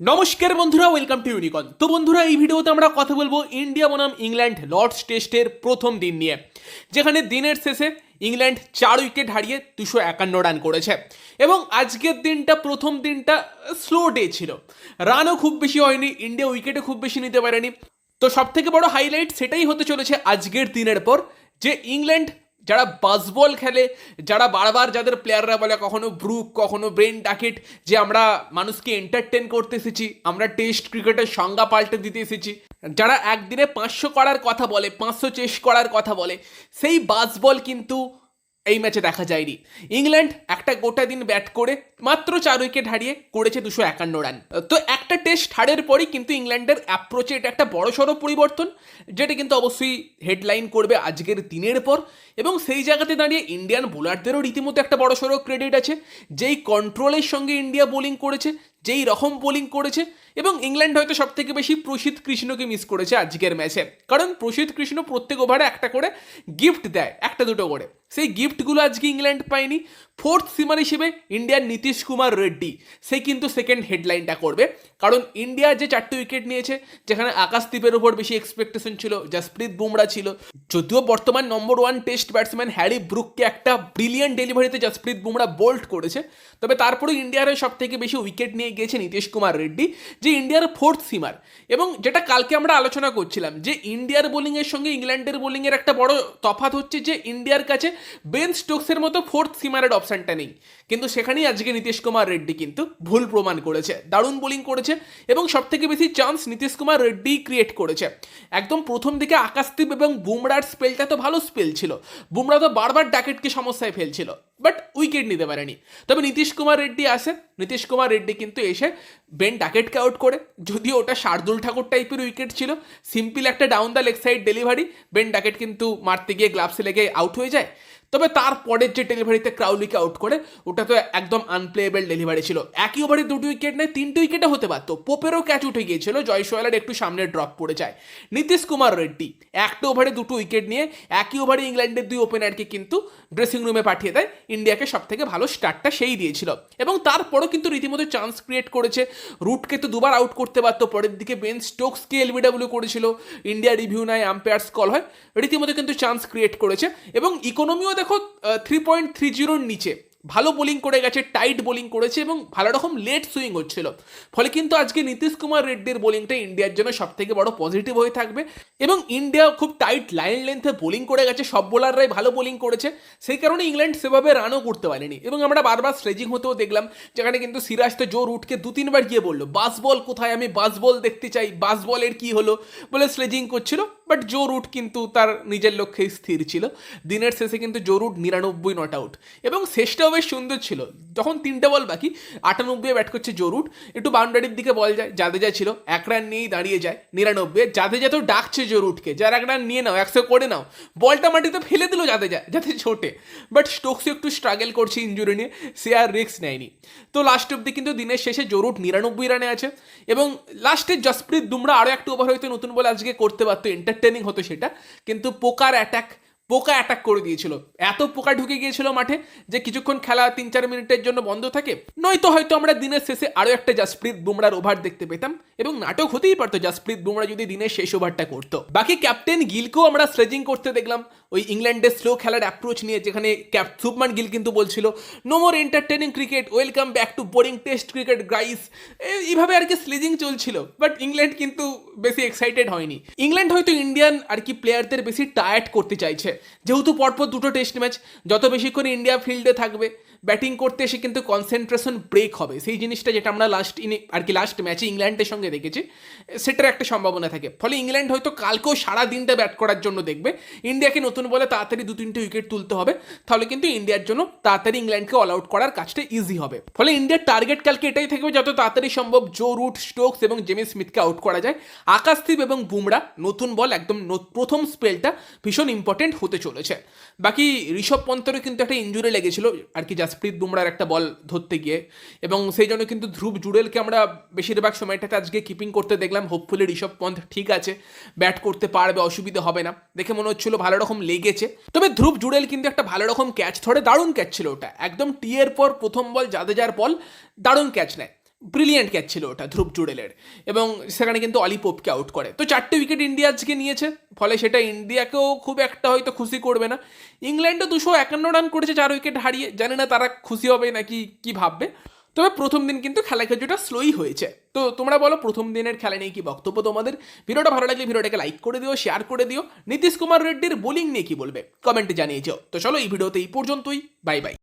নমস্কার বন্ধুরা welcome to ইউনিকন তো বন্ধুরা, এই ভিডিওতে আমরা কথা বলব ইন্ডিয়া বনাম ইংল্যান্ড লর্ডস টেস্টের প্রথম দিন নিয়ে, যেখানে দিনের শেষে ইংল্যান্ড চার উইকেট হারিয়ে দুশো একান্ন রান করেছে। এবং আজকের দিনটা, প্রথম দিনটা স্লো ডে ছিল। রানও খুব বেশি হয়নি ইন্ডিয়া উইকেটও খুব বেশি নিতে পারেনি। তো সব থেকে বড় হাইলাইট সেটাই হতে চলেছে আজকের দিনের পর, যে ইংল্যান্ড যারা বাসবল খেলে, যারা বারবার যাদের প্লেয়াররা বলে কখনো ব্রুক কখনো ব্রেন ডাকেট যে আমরা মানুষকে এন্টারটেন করতে এসেছি, আমরা টেস্ট ক্রিকেটের সংজ্ঞা পাল্টে দিতে এসেছি। যারা একদিনে পাঁচশো করার কথা বলে, পাঁচশো চেস করার কথা বলে, সেই বাসবল কিন্তু এই ম্যাচে দেখা যায়নি। ইংল্যান্ড একটা গোটা দিন ব্যাট করে মাত্র চার উইকেট হারিয়ে করেছে দুশো একান্ন রান। তো একটা টেস্ট হারের পরই কিন্তু ইংল্যান্ডের অ্যাপ্রোচে এটা একটা বড়সড় পরিবর্তন, যেটা কিন্তু অবশ্যই হেডলাইন করবে আজকের দিনের পর। এবং সেই জায়গাতে দাঁড়িয়ে ইন্ডিয়ান বোলারদেরও রীতিমতো একটা বড়সড় ক্রেডিট আছে, যেই কন্ট্রোলের সঙ্গে ইন্ডিয়া বোলিং করেছে যেই রকম বোলিং করেছে এবং ইংল্যান্ড হয়তো সব থেকে বেশি প্রসিদ্ধ কৃষ্ণকে মিস করেছে আজকের ম্যাচে কারণ প্রসিদ্ধ কৃষ্ণ প্রত্যেক ওভারে একটা করে গিফট দেয়, একটা দুটো করে। সেই গিফটগুলো আজকে ইংল্যান্ড পায়নি। ফোর্থ সিমার হিসেবে ইন্ডিয়ার নীতিশ কুমার রেড্ডি, সে কিন্তু সেকেন্ড হেডলাইনটা করবে। কারণ ইন্ডিয়া যে চারটে উইকেট নিয়েছে, যেখানে আকাশদীপের ওপর বেশি এক্সপেকটেশন ছিল, জাসপ্রীত বুমরা ছিল। যদিও বর্তমান number one test batsman Harry ব্রুককে একটা ব্রিলিয়ান্ট ডেলিভারিতে জাসপ্রীত বুমরা বোল্ড করেছে। তবে তারপরে ইন্ডিয়ার সব থেকে বেশি উইকেট নিয়ে গিয়েছে নীতিশ কুমার রেড্ডি, যে ইন্ডিয়ার ফোর্থ সিমার এবং যেটা কালকে আমরা আলোচনা করছিলাম, যে ইন্ডিয়ার বোলিংয়ের সঙ্গে ইংল্যান্ডের বোলিংয়ের একটা বড় তফাৎ হচ্ছে যে ইন্ডিয়ার কাছে বেন স্টোকসের মতো ফোর্থ সিমারের অপশানটা নেই। কিন্তু সেখানেই আজকে নীতিশ কুমার রেড্ডি কিন্তু ভুল প্রমাণ করেছে, দারুণ বোলিং করেছে এবং সব থেকে বেশি চান্স নীতিশ কুমার রেড্ডি ক্রিয়েট করেছে। একদম প্রথম দিকে আকাশদীপ এবং বুমরার স্পেলটা তো ভালো স্পেল ছিল। বুমরা তো বারবার ডাকেটকে সমস্যায় ফেলছিল বাট উইকেট নিতে পারেনি। তবে নীতিশ কুমার রেড্ডি আসে নীতিশ কুমার রেড্ডি কিন্তু এসে বেন ডাকেটকে আউট করে। যদিও ওটা শার্দুল ঠাকুর টাইপের উইকেট ছিল সিম্পল একটা down the leg side delivery Ben Duckett কিন্তু মারতে গিয়ে গ্লাভসে লেগে আউট হয়ে যায়। তবে তারপরের যে ডেলিভারিতে ক্রাউলিকে আউট করে, ওটা তো একদম আনপ্লেয়েবল ডেলিভারি ছিল। একই ওভারে দুটো উইকেট নেয়, তিনটে উইকেটে হতে পারতো। পোপেরও ক্যাচ উঠে গিয়েছিল, জয় সোয়ালের একটু সামনে ড্রপ পড়ে যায়। নীতিশ কুমার রেড্ডি, একটা ওভারে দুটো উইকেট নিয়ে একই ওভারে ইংল্যান্ডের দুই ওপেনারকে কিন্তু ড্রেসিং রুমে পাঠিয়ে দেয়। ইন্ডিয়াকে সব থেকে ভালো স্টার্টটা সেই দিয়েছিল। এবং তারপরও কিন্তু রীতিমতো চান্স ক্রিয়েট করেছে। রুটকে তো দুবার আউট করতে পারতো, পরের দিকে বেন স্টোকসকে এলবিডাব্লিউ করেছিল। ইন্ডিয়া রিভিউ নেয় আম্পায়ার্স কল হয়। রীতিমতো কিন্তু চান্স ক্রিয়েট করেছে। এবং ইকোনমিও দেখো থ্রি পয়েন্ট থ্রি জিরোর নিচে। ভালো বোলিং করে গেছে টাইট বোলিং করেছে এবং ভালো রকম লেট সুইং হচ্ছিল। ফলে কিন্তু আজকে নীতিশ কুমার রেড্ডির বোলিংটা ইন্ডিয়ার জন্য সব থেকে বড় পজিটিভ হয়ে থাকবে এবং ইন্ডিয়া খুব টাইট লাইন লেন্থে বোলিং করে গেছে, সব বোলাররাই ভালো বোলিং করেছে। সেই কারণে ইংল্যান্ড সেভাবে রানও করতে পারেনি। এবং আমরা বারবার স্লেজিং হতেও দেখলাম, যেখানে কিন্তু সিরাজ তো জো রুটকে দু তিনবার গিয়ে বলল, বাস বল কোথায়? আমি বাস বল দেখতে চাই, বাস বলের কি হলো? বলে স্লেজিং করছিল বাট জো রুট কিন্তু তার নিজের লক্ষ্যে স্থির ছিল। দিনের শেষে কিন্তু জো রুট নিরানব্বই নট আউট। এবং শেষটাও বেশ সুন্দর ছিল। যখন তিনটে বল বাকি, আটানব্বই ব্যাট করছে জো রুট একটু বাউন্ডারির দিকে বল যায়, জাদেজা ছিল। এক রান নিয়েই দাঁড়িয়ে যায় নিরানব্বই জাদেজা তো ডাকছে জো রুটকে যার এক রান নিয়ে নাও, একশো করে নাও। বলটা মাটিতে ফেলে দিল জাদেজা, যাতে ছোটে। বাট স্টোকস একটু স্ট্রাগল করছে ইঞ্জুরি নিয়ে, সে আর রিস্ক নেয়নি। তো লাস্ট অব্দি কিন্তু দিনের শেষে জরুট নিরানব্বই রানে আছে। এবং লাস্টে জসপ্রীত দুমরা আরও একটা ওভার হয়তো নতুন বলে আজকে করতে পারতো এন্টারটেনিং হতো সেটা। কিন্তু পোকার অ্যাটাক পোকা অ্যাটাক করে দিয়েছিল। এত পোকা ঢুকে গিয়েছিল মাঠে যে কিছুক্ষণ খেলা তিন চার মিনিটের জন্য বন্ধ থাকে। নয়তো হয়তো আমরা দিনের শেষে আরও একটা জাসপ্রীত বুমরার ওভার দেখতে পেতাম। এবং নাটক হতেই পারতো জাসপ্রীত বুমরা যদি দিনের শেষ ওভারটা করতো। বাকি ক্যাপ্টেন গিলকেও আমরা স্লেজিং করতে দেখলাম। ওই ইংল্যান্ডের স্লো খেলার অ্যাপ্রোচ নিয়ে যেখানে ক্যাপ সুপমান গিল কিন্তু বলছিল no more entertaining cricket welcome back to boring test cricket গ্রাইস এইভাবে আর কি স্লেজিং চলছিল। বাট ইংল্যান্ড কিন্তু বেশি এক্সাইটেড হয়নি। ইংল্যান্ড হয়তো ইন্ডিয়ান আর কি প্লেয়ারদের বেশি টায়ার্ড করতে চাইছে। যেহেতু পরপর দুটো টেস্ট ম্যাচ যত বেশিক্ষণ ইন্ডিয়া ফিল্ডে থাকবে ব্যাটিং করতে এসে কিন্তু কনসেন্ট্রেশন ব্রেক হবে। সেই জিনিসটা যেটা আমরা লাস্ট ইনে আর কি লাস্ট ম্যাচে ইংল্যান্ডের সঙ্গে দেখেছি, সেটার একটা সম্ভাবনা থাকে। ফলে ইংল্যান্ড হয়তো কালকেও সারা দিনটা ব্যাট করার জন্য দেখবে। ইন্ডিয়াকে নতুন বলে তাড়াতাড়ি দু তিনটে উইকেট তুলতে হবে। তাহলে কিন্তু ইন্ডিয়ার জন্য তাড়াতাড়ি ইংল্যান্ডকে অল আউট করার কাজটা ইজি হবে। ফলে ইন্ডিয়ার টার্গেট কালকে এটাই থাকবে যত তাড়াতাড়ি সম্ভব জো রুট স্টোকস এবং জেমি স্মিথকে আউট করা যায়। আকাশদীপ এবং বুমরা নতুন বল একদম প্রথম স্পেলটা ভীষণ ইম্পর্টেন্ট হতে চলেছে। বাকি ঋষভ পন্থেরও কিন্তু একটা ইঞ্জুরি লেগেছিল, আর কি জাসপ্রীত বুমরার একটা বল ধরতে গিয়ে। এবং সেই জন্য কিন্তু ধ্রুব জুডেলকে আমরা বেশিরভাগ সময়টাকে আজকে কিপিং করতে দেখলাম। হোপফুলি ঋষভ পন্থ ঠিক আছে ব্যাট করতে পারবে, অসুবিধা হবে না। দেখে মনে হচ্ছিল ভালো রকম লেগেছে। তবে ধ্রুব জুডেল কিন্তু একটা ভালো রকম ক্যাচ ধরে দারুণ ক্যাচ ছিল ওটা। একদম টিয়ের পর প্রথম বল জাদেজার বল, দারুণ ক্যাচ নেয়। ব্রিলিয়ান্ট ক্যাচ ছিল ওটা ধ্রুব জুডেলের। এবং সেখানে কিন্তু অলি পোপকে আউট করে। তো চারটে উইকেট ইন্ডিয়া আজকে নিয়েছে, ফলে সেটা ইন্ডিয়াকেও খুব একটা হয়তো খুশি করবে না। ইংল্যান্ডও দুশো একান্ন রান করেছে, চার উইকেট হারিয়ে। জানি না তারা খুশি হবে নাকি কি ভাববে। তবে প্রথম দিন কিন্তু খেলা কিছুটা স্লোই হয়েছে। তো তোমরা বলো, প্রথম দিনের খেলা নিয়ে কি বক্তব্য তোমাদের? ভিডিওটা ভালো লাগলে ভিডিওটাকে লাইক করে দিও শেয়ার করে দিও। নীতিশ কুমার রেড্ডির বোলিং নিয়ে কি বলবে? কমেন্টে জানিয়ে যাও। তো চলো, এই ভিডিওতে এই পর্যন্তই। Bye bye